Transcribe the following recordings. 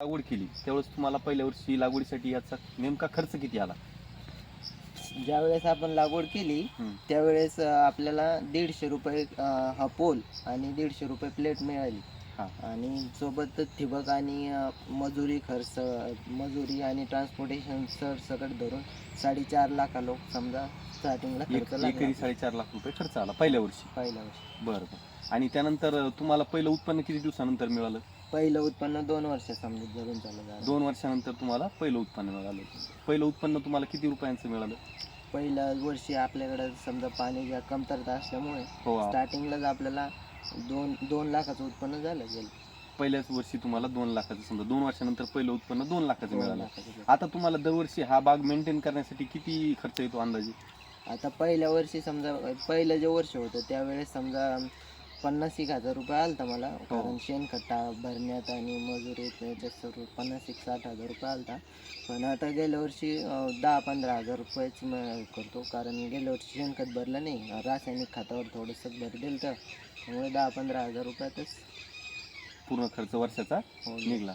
लागवड केली त्यावेळेस तुम्हाला पहिल्या वर्षी लागवडीसाठी याचा नेमका खर्च किती आला? ज्यावेळेस आपण लागवड केली हम्म. त्यावेळेस अं, आपल्याला दीडशे रुपये अं, हा पोल आणि दीडशे रुपये प्लेट मिळाली. हा. आणि सोबत ठिबक आणि अं, मजुरी खर्च मजुरी आणि ट्रान्सपोर्टेशन सर सकट धरून साडेचार लाखा लोक समजा स्टार्टिंगला एक खर्च लागला. एकरी साडेचार लाख रुपये खर्च आला पहिल्या वर्षी? पहिल्या वर्षी. बरं बरं. आणि त्यानंतर तुम्हाला पहिलं उत्पन्न किती दिवसानंतर मिळालं? पहिलं उत्पन्न दोन वर्ष समजा धरून चालू झालं दोन वर्षानंतर तुम्हाला पहिलं उत्पन्न मिळालं. पहिलं उत्पन्न तुम्हाला किती रुपयांचं मिळालं? पहिल्या वर्षी आपल्याकडे समजा पाण्याची कमतरता असल्यामुळे हो स्टार्टिंगलाच आपल्याला दोन दोन लाखाचं उत्पन्न झालं गेलं. पहिल्याच वर्षी तुम्हाला दोन लाखाचं समजा दोन वर्षानंतर पहिलं उत्पन्न दोन लाखाचं दोन मिळालं. लाखाचं. झालं. आता तुम्हाला दरवर्षी हा बाग मेंटेन करण्यासाठी किती खर्च येतो अंदाजे? आता पहिल्या वर्षी समजा पहिलं जे वर्ष होतं त्यावेळेस समजा पन्नास एक हजार रुपये आलता मला कारण शेणखट्टा भरण्यात आणि मजुरीत याच्यात सर्व पन्नास एक साठ हजार रुपये आलता. पण आता गेल्या वर्षी दहा पंधरा हजार रुपयेच म- करतो कारण गेल्या वर्षी शेणखत भरलं नाही. रासायनिक खतावर थोडंसं भर दिलं तर त्यामुळे दहा पंधरा हजार रुपयातच पूर्ण खर्च वर्षाचा हो. निघला.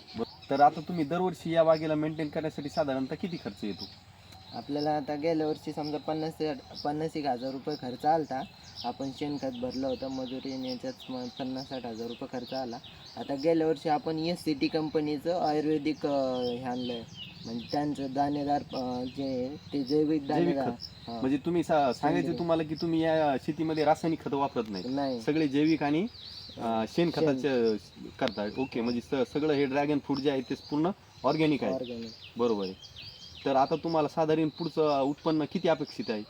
तर आता तुम्ही दरवर्षी या बागेला मेंटेन करण्यासाठी साधारणतः किती खर्च येतो? आपल्याला आता गेल्या वर्षी समजा पन्नास ते पन्नास एक हजार रुपये खर्च आलता. आपण शेणखत भरलं होतं मजुरी आणि याच्यात मग पन्नास साठ हजार रुपये खर्च आला. आता गेल्या वर्षी आपण एस सी टी कंपनीचं आयुर्वेदिक हे आणलं म्हणजे त्यांचं दाणेदार जे ते जैविक दाणेदार. हा. म्हणजे तुम्ही सा- सांगायचं. तुम्हाला की तुम्ही या शेतीमध्ये रासायनिक खत वापरत नाही नाही. सगळे जैविक आणि अं, शेणखताचे करताय. ओके म्हणजे स- सगळं हे ड्रॅगन फ्रूट जे आहे ते पूर्ण ऑर्गॅनिक आहे. ऑर्गॅनिक. बरोबर आहे. तर आता तुम्हाला साधारण पुढचं उत्पन्न किती अपेक्षित आहे?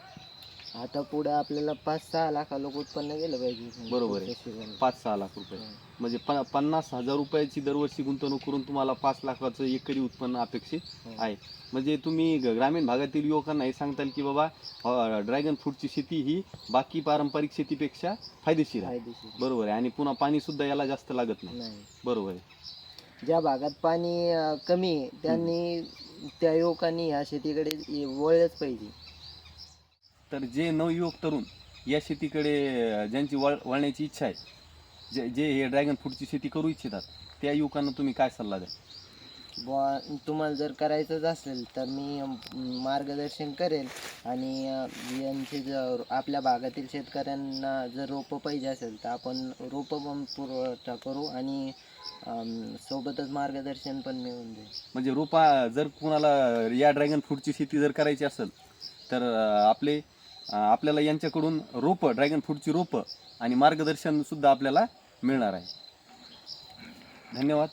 आता पुढे आपल्याला पाच सहा लाखा लोक उत्पन्न गेलं पाहिजे. बरोबर आहे. पुढच्या season ला. पाच सहा लाख रुपये. म्हणजे प पन्नास हजार रुपयाची दरवर्षी गुंतवणूक करून तुम्हाला पाच लाखाचं एकरी उत्पन्न अपेक्षित. आहे. म्हणजे तुम्ही ग- ग्रामीण भागातील युवकांना हे सांगताल की बाबा ड्रॅगन फ्रूटची शेती ही बाकी पारंपरिक शेतीपेक्षा फायदेशीर आहे. फायदेशीर बरोबर आहे. आणि पुन्हा पाणी सुद्धा याला जास्त लागत नाही. नाही. बरोबर आहे. ज्या भागात पाणी अं, कमी आहे, त्यांनी त्या युवकांनी ह्या शेतीकडे वळलंच पाहिजे. तर जे नवयुवक तरुण या शेतीकडे ज्यांची वळ वळण्याची इच्छा आहे जे जे हे ड्रॅगन फ्रूटची शेती करू इच्छितात त्या युवकांना तुम्ही काय सल्ला द्या बुवा तुम्हाला जर करायचंच असेल तर मी मार्गदर्शन करेल आणि यांचे जर आपल्या भागातील शेतकऱ्यांना जर रोपं पाहिजे असेल तर आपण रोपं पण पुरवठा करू आणि सोबतच मार्गदर्शन पण मिळून जाईल. म्हणजे रोपा जर कुणाला या ड्रॅगन फ्रूटची शेती जर करायची असेल तर आपले आपल्याला यांच्याकडून रोपं ड्रॅगन फ्रूटची रोपं आणि मार्गदर्शन सुद्धा आपल्याला मिळणार आहे. धन्यवाद.